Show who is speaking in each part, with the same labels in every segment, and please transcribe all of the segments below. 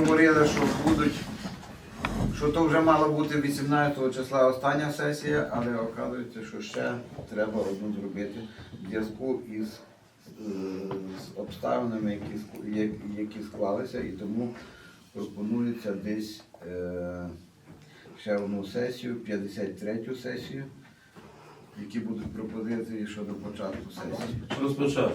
Speaker 1: Говорили, що будуть, що то вже мала бути 18 числа остання сесія, але оказується, що ще треба одну зробити в зв'язку із е, з обставинами, які, які склалися, і тому пропонується десь е, ще одну сесію, 53-ю сесію, які будуть пропозиції щодо початку сесії.
Speaker 2: Розпочати.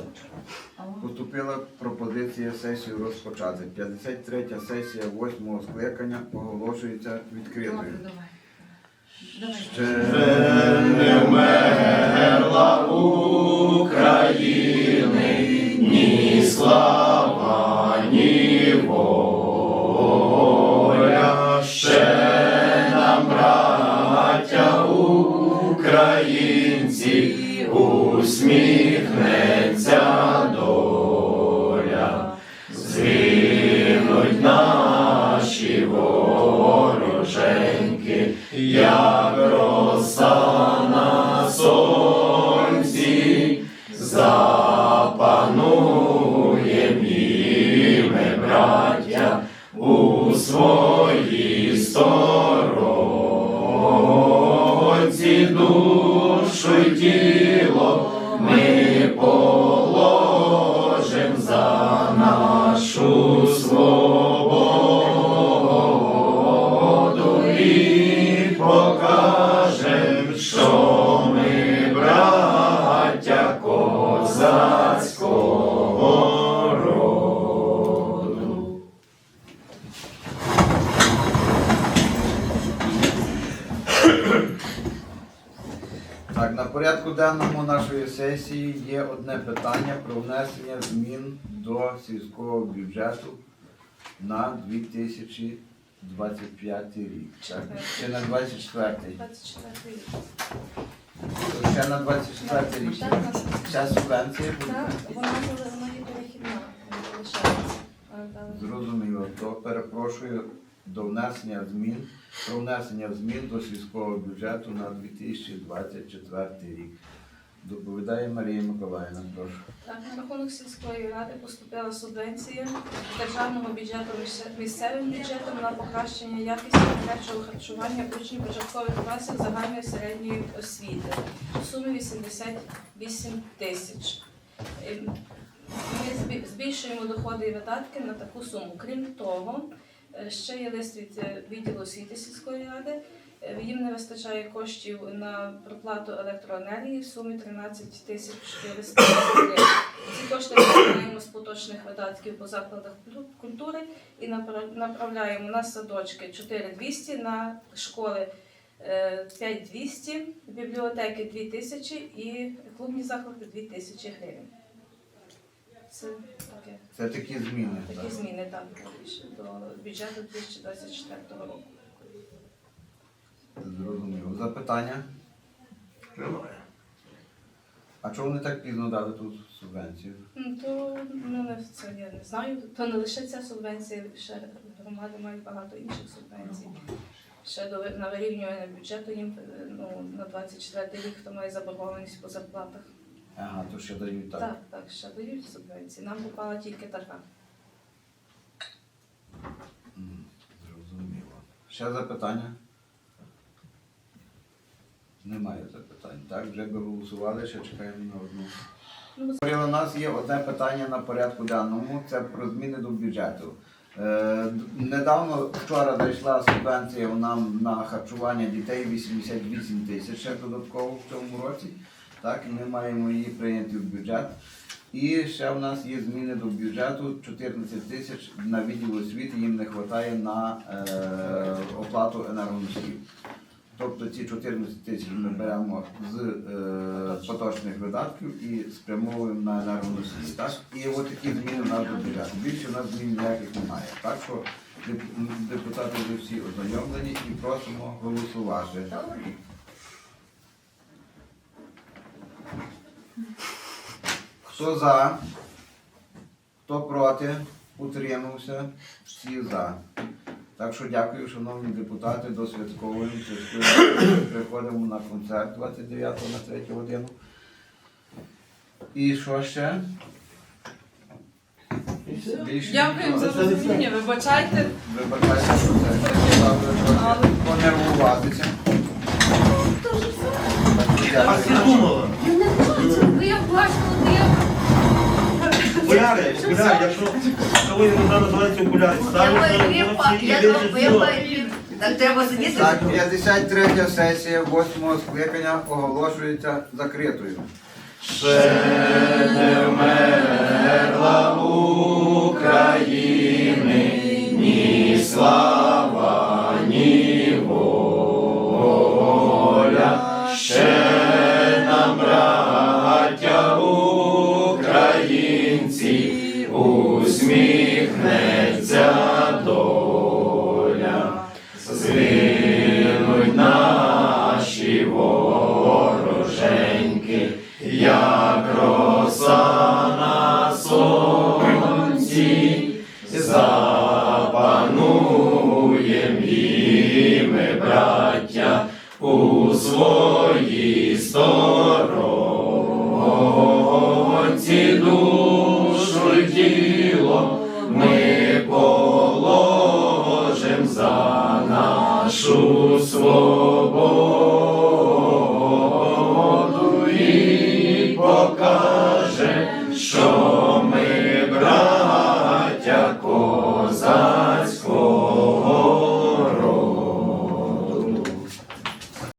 Speaker 1: Поступила пропозиція сесії розпочати. 53 сесія 8 скликання оголошується відкритою. Ще
Speaker 2: усміхнеться доля. Згинуть наші вороженьки, як
Speaker 1: Так, на порядку денному нашої сесії є одне питання про внесення змін до сільського бюджету на 2025 рік. Так? Ще на 24
Speaker 3: 24 рік.
Speaker 1: Ще на 24 рік.
Speaker 3: Так, так.
Speaker 1: Ця субвенція буде.
Speaker 3: Так, вона вона є перехідна, не залишається.
Speaker 1: Зрозуміло, то перепрошую до внесення змін про внесення змін до сільського бюджету на 2024 рік. Доповідає Марія Миколаївна, прошу.
Speaker 3: Так, на рахунок сільської ради поступила субвенція з державного бюджету місцевим бюджетом на покращення якості гарячого харчування учнів початкових класів загальної середньої освіти у сумі 88 тисяч. Ем, Ми збільшуємо доходи і видатки на таку суму. Крім того, е, ще є лист від е, відділу освіти сільської ради. Е, Їм не вистачає коштів на проплату електроенергії в сумі 13 тисяч 400 гривень. Ці кошти ми виконаємо з поточних видатків по закладах культури і напра- направляємо на садочки 4200, на школи е, 5200, бібліотеки 2000 і клубні заклади 2000 гривень. Це таке.
Speaker 1: Це такі зміни.
Speaker 3: Такі
Speaker 1: так?
Speaker 3: зміни так до бюджету 2024 року.
Speaker 1: Зрозуміло. Запитання? А чому вони так пізно дали тут субвенцію?
Speaker 3: Ну, То ну, не це я не знаю. То не лише ця субвенція, ще громади мають багато інших субвенцій. Ще до на вирівнювання бюджету їм ну, на 24 рік, хто має заборгованість по зарплатах.
Speaker 1: Ага, то ще дають так.
Speaker 3: Так, так, ще дають субвенції. Нам попала тільки така.
Speaker 1: М, Зрозуміло. Ще запитання? Немає запитань. Так, вже би голосували, ще чекаємо на одну.
Speaker 3: Ну,
Speaker 1: Говорили, У нас є одне питання на порядку денному, це про зміни до бюджету. Е, недавно вчора зайшла субвенція нам на харчування дітей 88 тисяч ще додатково в цьому році. Так, ми маємо її прийняти в бюджет. І ще в нас є зміни до бюджету 14 тисяч на відділ освіти їм не вистачає на е, оплату енергоносіїв. Тобто ці 14 тисяч ми беремо з е, поточних видатків і спрямовуємо на енергоносії. Так? І от такі зміни у нас до бюджету. Більше у нас змін ніяких немає. Так що депутати вже всі ознайомлені і просимо голосувати. Хто за, хто проти, утримався, всі за. Так що дякую, шановні депутати, до святкової. Приходимо на концерт 29 на 3 годину. І що ще?
Speaker 3: Дякуємо за розуміння, вибачайте.
Speaker 1: Вибачайте, що це понервуватися.
Speaker 2: А ти думала? І
Speaker 4: я
Speaker 2: дивишся
Speaker 4: я
Speaker 2: все.
Speaker 4: пойду. Так треба сидіти?
Speaker 1: Так, 53 сесія 8 скликання оголошується закритою.
Speaker 2: Ще не вмерла України, ні слава, запануєм і ми, браття, у своїй сторонці душу й тіло ми положим за нашу свободу і пока.